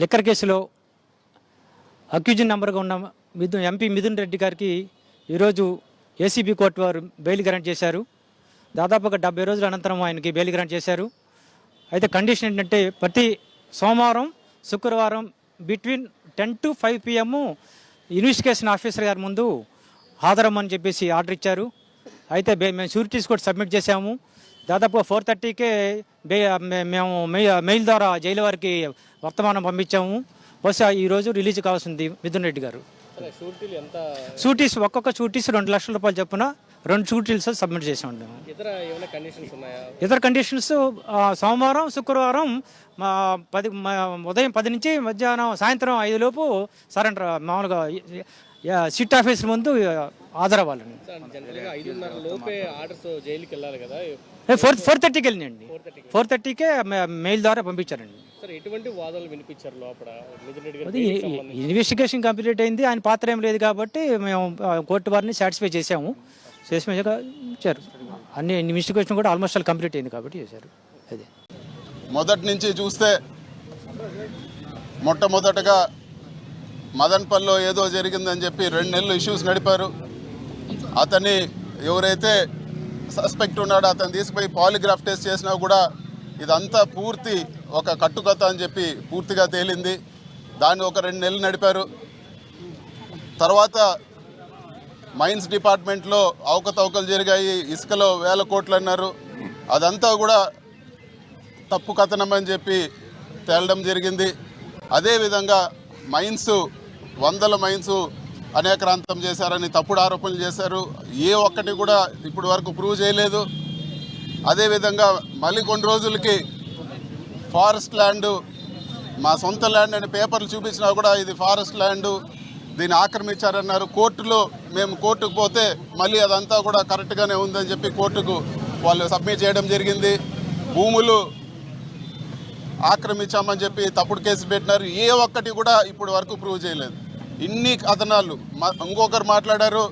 Liquor కేసులో అక్యూజన్ నెంబర్గా ఉన్న Mithun MP Mithun Reddy గారికి ఈరోజు ఏసీబీ కోర్టు వారు బెయిల్ గ్రాంట్ చేశారు. దాదాపుగా డెబ్బై రోజుల అనంతరం ఆయనకి బెయిల్ గ్రాంట్ చేశారు. అయితే కండిషన్ ఏంటంటే ప్రతి సోమవారం శుక్రవారం between ten to five PM investigation officer గారి ముందు హాజరమ్మని చెప్పేసి ఆర్డర్ ఇచ్చారు. అయితే మేము షూరిటీస్ కూడా సబ్మిట్ చేశాము. దాదాపు ఫోర్ థర్టీకే మేము మెయి- మెయిల్ ద్వారా జైలు వారికి వర్తమానం పంపించాము. బహుశా ఈరోజు రిలీజ్ కావాల్సింది మిథున్ రెడ్డి గారు. షూటీస్ ఒక్కొక్క షూటీస్ రెండు లక్షల రూపాయలు చొప్పున రెండు షూటీస్ సబ్మిట్ చేసి ఉంటాము ఇతర కండిషన్స్ సోమవారం శుక్రవారం మా పది ఉదయం పది నుంచి మధ్యాహ్నం సాయంత్రం ఐదు లోపు సరెండర్ మామూలుగా సిట్ ఆఫీస్ ముందు కదా. ఫోర్ ఫోర్ థర్టీకి వెళ్ళినండి ఫోర్ థర్టీకి. మెయిల్ ద్వారా పంపించారండి. సరే ఎటువంటి వాదనలు వినిపించారు లోపల? మిథున్ రెడ్డి గారు అది ఇన్వెస్టిగేషన్ కంప్లీట్ అయింది. ఆయన పాత్ర ఏం లేదు కాబట్టి మేము కోర్టు వారిని సాటిస్ఫై చేసాము చేసి ఇచ్చారు. అన్ని ఇన్వెస్టిగేషన్ కూడా ఆల్మోస్ట్ ఆల్ కంప్లీట్ అయింది కాబట్టి చేశారు. అదే. మొదటి నుంచి చూస్తే మొట్టమొదటగా మదన్పల్లో ఏదో జరిగిందని చెప్పి రెండు నెలలు ఇష్యూస్ నడిపారు. అతన్ని ఎవరైతే సస్పెక్ట్ ఉన్నాడో అతను తీసుకుపోయి పాలిగ్రాఫ్ టెస్ట్ చేసినా కూడా ఇదంతా పూర్తి ఒక కట్టుకథ అని చెప్పి పూర్తిగా తేలింది. దాన్ని ఒక రెండు నెలలు నడిపారు. తర్వాత మైన్స్ డిపార్ట్మెంట్లో అవకతవకలు జరిగాయి. ఇసుకలో వేల కోట్లు అన్నారు. అదంతా కూడా తప్పు కథనం అని చెప్పి తేలడం జరిగింది. అదేవిధంగా మైన్స్ వందల మైన్స్ అనేకరాంతం చేశారని తప్పుడు ఆరోపణలు చేశారు. ఏ ఒక్కటి కూడా ఇప్పటి వరకు ప్రూవ్ చేయలేదు. అదేవిధంగా మళ్ళీ కొన్ని రోజులకి ఫారెస్ట్ ల్యాండ్ మా సొంత ల్యాండ్ అని పేపర్లు చూపించినా కూడా ఇది ఫారెస్ట్ ల్యాండ్ దీన్ని ఆక్రమించారన్నారు. కోర్టులో మేము కోర్టుకు పోతే మళ్ళీ అదంతా కూడా కరెక్ట్గానే ఉందని చెప్పి కోర్టుకు వాళ్ళు సబ్మిట్ చేయడం జరిగింది. భూములు ఆక్రమించామని చెప్పి తప్పుడు కేసు పెట్టినారు. ఏ ఒక్కటి కూడా ఇప్పుడు వరకు ప్రూవ్ చేయలేదు. ఇన్ని కథనాలు ఇంకొకరు మాట్లాడారు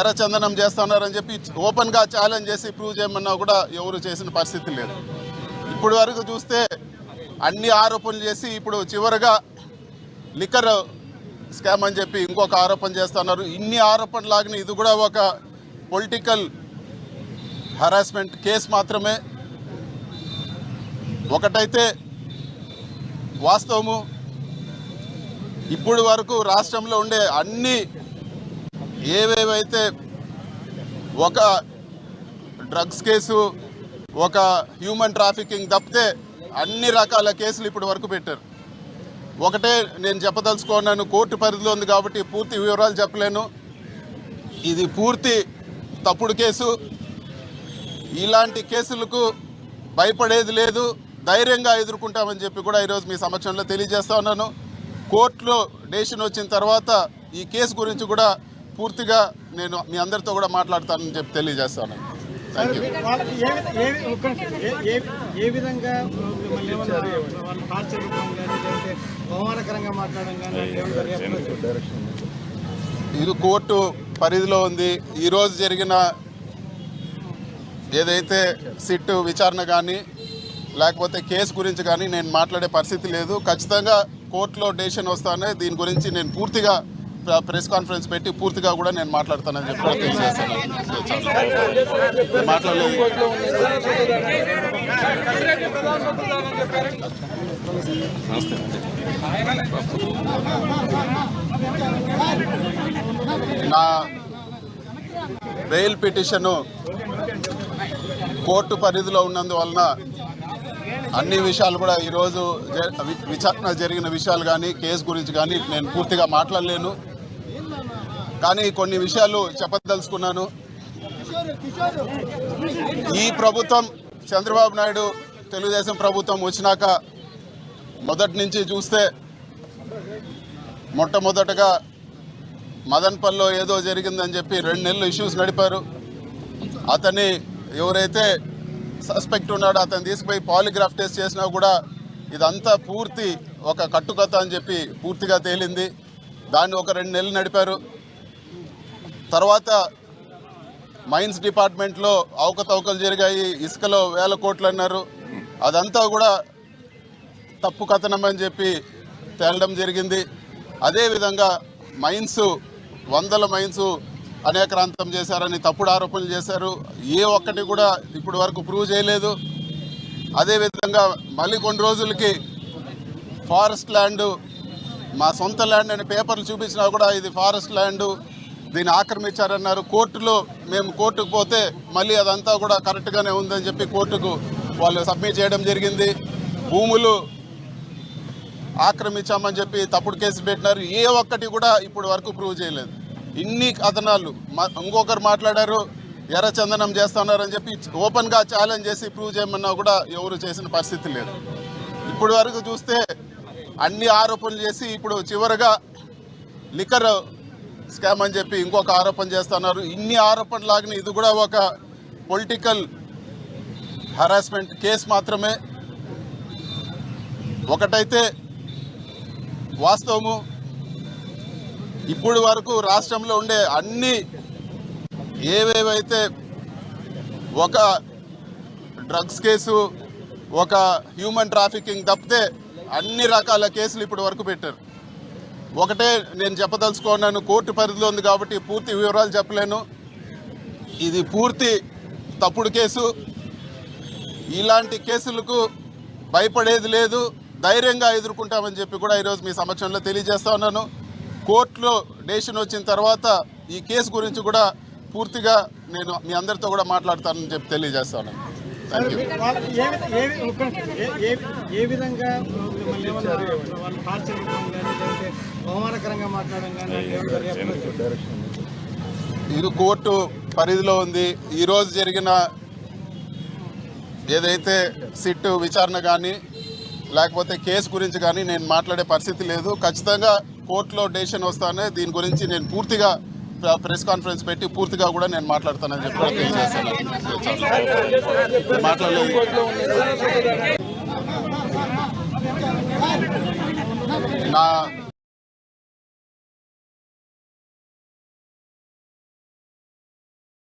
ఎర్రచందనం చేస్తున్నారని చెప్పి ఓపెన్గా ఛాలెంజ్ చేసి ప్రూవ్ చేయమన్నా కూడా ఎవరు చేసిన పరిస్థితి లేదు. ఇప్పుడు వరకు చూస్తే అన్ని ఆరోపణలు చేసి ఇప్పుడు చివరగా లిక్కర్ స్కామ్ అని చెప్పి ఇంకొక ఆరోపణ చేస్తున్నారు. ఇన్ని ఆరోపణలు లాగిన ఇది కూడా ఒక పొలిటికల్ హరాస్మెంట్ కేసు మాత్రమే. ఒకటైతే వాస్తవము ఇప్పుడు వరకు రాష్ట్రంలో ఉండే అన్ని ఏవేవైతే ఒక డ్రగ్స్ కేసు ఒక హ్యూమన్ ట్రాఫికింగ్ తప్పితే అన్ని రకాల కేసులు ఇప్పుడు వరకు పెట్టారు. ఒకటే నేను చెప్పదలుచుకున్నాను కోర్టు పరిధిలో ఉంది కాబట్టి పూర్తి వివరాలు చెప్పలేను. ఇది పూర్తి తప్పుడు కేసు. ఇలాంటి కేసులకు భయపడేది లేదు. ధైర్యంగా ఎదుర్కొంటామని చెప్పి కూడా ఈరోజు మీ సమక్షంలో తెలియజేస్తా ఉన్నాను. కోర్టులో డెసిషన్ వచ్చిన తర్వాత ఈ కేసు గురించి కూడా పూర్తిగా నేను మీ అందరితో కూడా మాట్లాడతానని చెప్పి తెలియజేస్తాను. ఏ విధంగా ఇది కోర్టు పరిధిలో ఉంది. ఈరోజు జరిగిన ఏదైతే సిట్ విచారణ కానీ లేకపోతే కేసు గురించి కానీ నేను మాట్లాడే పరిస్థితి లేదు. ఖచ్చితంగా కోర్టులో డెసిషన్ వస్తానే దీని గురించి నేను పూర్తిగా ప్ర- ప్రెస్ కాన్ఫరెన్స్ పెట్టి పూర్తిగా కూడా నేను మాట్లాడతానని చెప్పి కూడా తెలియజేస్తాను. నేను మాట్లాడలేదు నా బెయిల్ పిటిషను కోర్టు పరిధిలో ఉన్నందువలన అన్ని విషయాలు కూడా ఈరోజు జ- విచారణ జరిగిన విషయాలు కానీ కేసు గురించి కానీ నేను పూర్తిగా మాట్లాడలేను. కానీ కొన్ని విషయాలు చెప్పదలుచుకున్నాను. ఈ ప్రభుత్వం చంద్రబాబు నాయుడు తెలుగుదేశం ప్రభుత్వం వచ్చినాక మొదటి నుంచి చూస్తే మొట్టమొదటగా మదన్పల్లో ఏదో జరిగిందని చెప్పి రెండు నెలలు ఇష్యూస్ నడిపారు. అతన్ని ఎవరైతే సస్పెక్ట్ ఉన్నాడు అతను తీసుకుపోయి పాలిగ్రాఫ్ టెస్ట్ చేసినా కూడా ఇదంతా పూర్తి ఒక కట్టుకథ అని చెప్పి పూర్తిగా తేలింది. దాన్ని ఒక రెండు నెలలు నడిపారు. తర్వాత మైన్స్ డిపార్ట్మెంట్లో అవకతవకలు జరిగాయి. ఇసుకలో వేల కోట్లు అన్నారు. అదంతా కూడా తప్పు కథనం అని చెప్పి తేలడం జరిగింది. అదేవిధంగా మైన్స్ వందల మైన్స్ అనేక్రాంతం చేశారని తప్పుడు ఆరోపణలు చేశారు. ఏ ఒక్కటి కూడా ఇప్పటి వరకు ప్రూవ్ చేయలేదు. అదేవిధంగా మళ్ళీ కొన్ని రోజులకి ఫారెస్ట్ ల్యాండ్ మా సొంత ల్యాండ్ అని పేపర్లు చూపించినా కూడా ఇది ఫారెస్ట్ ల్యాండ్ దీన్ని ఆక్రమించారన్నారు. కోర్టులో మేము కోర్టుకు పోతే మళ్ళీ అదంతా కూడా కరెక్ట్గానే ఉందని చెప్పి కోర్టుకు వాళ్ళు సబ్మిట్ చేయడం జరిగింది. భూములు ఆక్రమించామని చెప్పి తప్పుడు కేసు పెట్టినారు. ఏ ఒక్కటి కూడా ఇప్పుడు వరకు ప్రూవ్ చేయలేదు. ఇన్ని కథనాలు. ఇంకొకరు మాట్లాడారు ఎర్ర చందనం చేస్తున్నారని చెప్పి ఓపెన్గా ఛాలెంజ్ చేసి ప్రూవ్ చేయమన్నా కూడా ఎవరు చేసిన పరిస్థితి లేదు. ఇప్పుడు వరకు చూస్తే అన్ని ఆరోపణలు చేసి ఇప్పుడు చివరగా లిక్కర్ స్కామ్ అని చెప్పి ఇంకొక ఆరోపణ చేస్తున్నారు. ఇన్ని ఆరోపణలాగిన ఇది కూడా ఒక పొలిటికల్ హరాస్మెంట్ కేసు మాత్రమే. ఒకటైతే వాస్తవము ఇప్పుడు వరకు రాష్ట్రంలో ఉండే అన్ని ఏవేవైతే ఒక డ్రగ్స్ కేసు ఒక హ్యూమన్ ట్రాఫికింగ్ తప్పితే అన్ని రకాల కేసులు ఇప్పుడు వరకు పెట్టారు. ఒకటే నేను చెప్పదలుచుకున్నాను కోర్టు పరిధిలో ఉంది కాబట్టి పూర్తి వివరాలు చెప్పలేను. ఇది పూర్తి తప్పుడు కేసు. ఇలాంటి కేసులకు భయపడేది లేదు. ధైర్యంగా ఎదుర్కొంటామని చెప్పి కూడా ఈరోజు మీ సమక్షంలో తెలియజేస్తా ఉన్నాను. కోర్టులో డెసిషన్ వచ్చిన తర్వాత ఈ కేసు గురించి కూడా పూర్తిగా నేను మీ అందరితో కూడా మాట్లాడతానని చెప్పి తెలియజేస్తా ఉన్నాను థ్యాంక్ యూ వాళ్ళు ఏ వి- ఏ వి- ఒక్క నిమిషం. ఏ- ఏ ఏ విధంగా మిమ్మల్ని ఏమన్నా వాళ్ళు టార్చర్ చేయడం కానీ లేదంటే అవమానకరంగా మాట్లాడడం కానీ ఏమన్నా రియాక్ట్ ఇది కోర్టు పరిధిలో ఉంది. ఈరోజు జరిగిన ఏదైతే సిట్ విచారణ కానీ లేకపోతే కేసు గురించి కానీ నేను మాట్లాడే పరిస్థితి లేదు. ఖచ్చితంగా కోర్టులో డెసిషన్ వస్తానే దీని గురించి నేను పూర్తిగా ప్ర- ప్రెస్ కాన్ఫరెన్స్ పెట్టి పూర్తిగా కూడా నేను మాట్లాడతానని చెప్పి తెలియజేస్తాను. మాట్లాడలేదు. నా